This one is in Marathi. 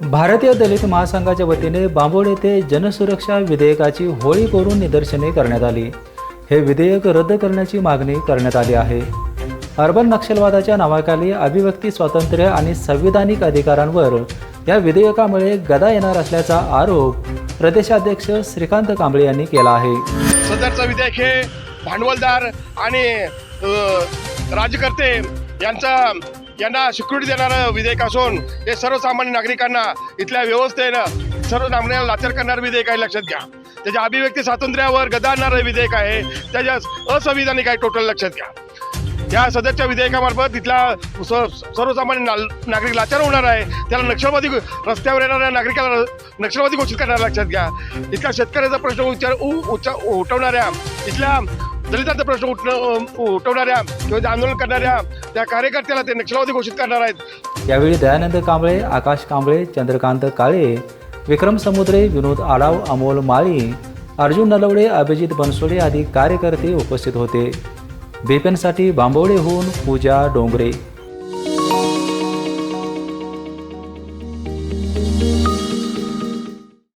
भारतीय दलित महासंघाच्या वतीने बांबोड येथे जनसुरक्षा विधेयकाची होळी करून निदर्शने करण्यात आली. हे विधेयक रद्द करण्याची मागणी करण्यात आली आहे. अर्बन नक्षलवादाच्या नावाखाली अभिव्यक्ती स्वातंत्र्य आणि संविधानिक अधिकारांवर या विधेयकामुळे गदा येणार असल्याचा आरोप प्रदेशाध्यक्ष श्रीकांत कांबळे यांनी केला आहे. सदरचं विधेयक हे भांडवलदार आणि राजकर्ते यांचा यांना सिक्युरिटी देणारं विधेयक असून हे सर्वसामान्य नागरिकांना इथल्या व्यवस्थेनं सर्वसामान्यांना लाचार करणारं विधेयक आहे लक्षात घ्या. त्याच्या अभिव्यक्ती स्वातंत्र्यावर गदा आणणारं विधेयक आहे त्याच्या असंविधानिक आहे टोटल लक्षात घ्या. या सदरच्या विधेयकामार्फत तिथला स- सर्वसामान्य नाल- नागरिक लाचार होणार आहे. त्याला नक्षलवादी रस्त्यावर येणाऱ्या नागरिकाला नक्षलवादी घोषित करणार लक्षात घ्या. इथल्या शेतकऱ्याचा प्रश्न उच्चार उ- उच्चा- उठवणाऱ्या इथल्या दलितांचा प्रश्न उठणं उठवणाऱ्या किंवा जे आंदोलन करणाऱ्या त्या कार्यकर्त्याला ते नक्षलवादी घोषित करणार आहेत. यावेळी दयानंद कांबळे आकाश कांबळे चंद्रकांत काळे विक्रम समुद्रे विनोद आडाव अमोल माळी अर्जुन नलवडे अभिजित बनसोडे आदी कार्यकर्ते उपस्थित होते. बेपेनसाठी बांबवडेहून पूजा डोंगरे.